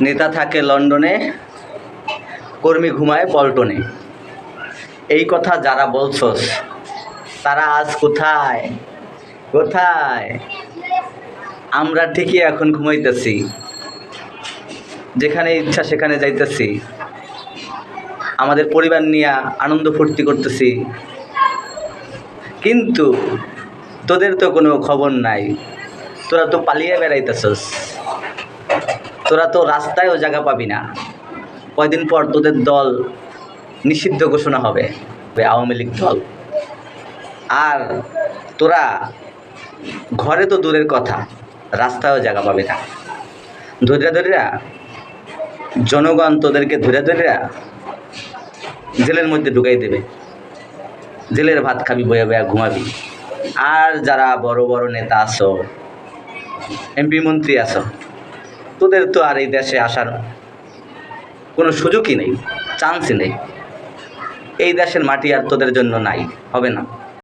নেতা থাকে লন্ডনে, কর্মী ঘুমায় পল্টনে। এই কথা যারা বলছস, তারা আজ কোথায়? কোথায়? আমরা ঠিকই এখন ঘুমাইতেছি। যেখানে ইচ্ছা সেখানে যাইতেছি। আমাদের পরিবার নিয়ে আনন্দ ফুর্তি করতেছি। কিন্তু তোদের তো কোনো খবর নাই। তোরা তো পালিয়ে বেড়াইতেছস। তোরা তো রাস্তায়ও জায়গা পাবি না। কয়দিন পর তোদের দল নিষিদ্ধ ঘোষণা হবে আওয়ামী লীগ দল। আর তোরা ঘরে তো দূরের কথা রাস্তায়ও জায়গা পাবে না। ধৈর্য ধৈর্যা, জনগণ তোদেরকে ধৈর্য ধৈর্যা জেলের মধ্যে ঢুকাই দেবে। জেলের ভাত খাবি বয়া বয়া ঘুমাবি। আর যারা বড় বড় নেতা আছো, এমপি মন্ত্রী আছো তোদের তো আর এই দেশে আসার কোনো সুযোগই নেই চান্সই নেই। এই দেশের মাটি আর তোদের জন্য নাই, হবে না।